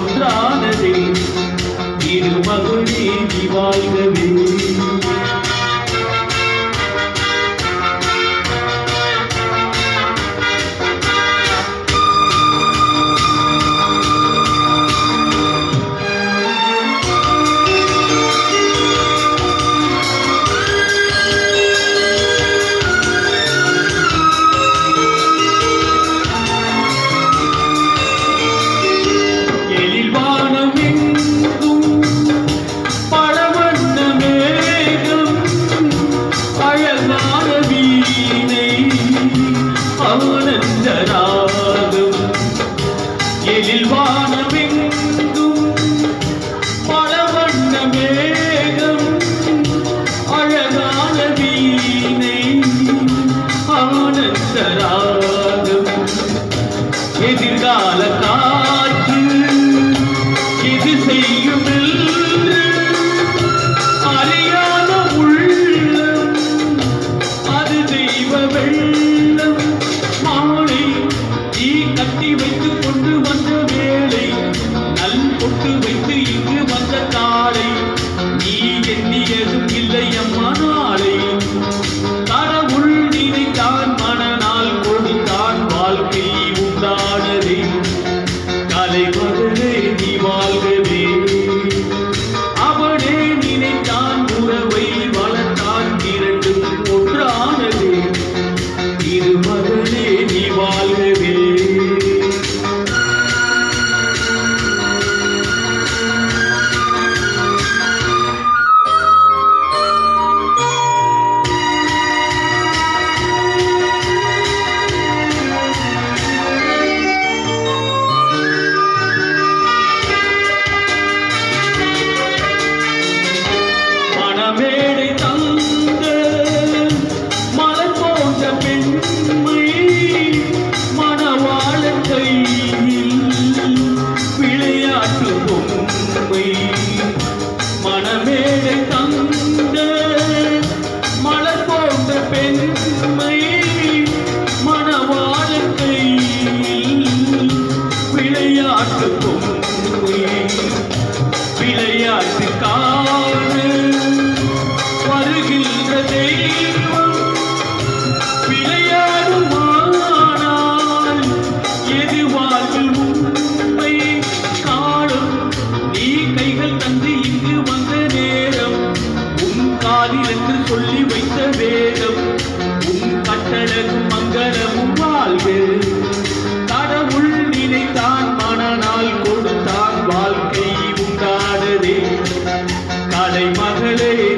ఒక్కానది ఇరుమగుడి వివాయి வானிலில் வானமெங்கும் பல வண்ண மேகம் அழகான வீணை ஆனந்தராகம். எதிர்கால விளையாட்டுக்காக வருகின்ற தெய்வம் விளையாடுமானால் எதிர்வாழ்வில் உண்மை காடும் நீ கைகள் தந்து இங்கு வந்த நேரம் உன் காதில் என்று சொல்லி வைத்த வேதம் உன் கட்டழகும் மங்களம் மாலை மகளே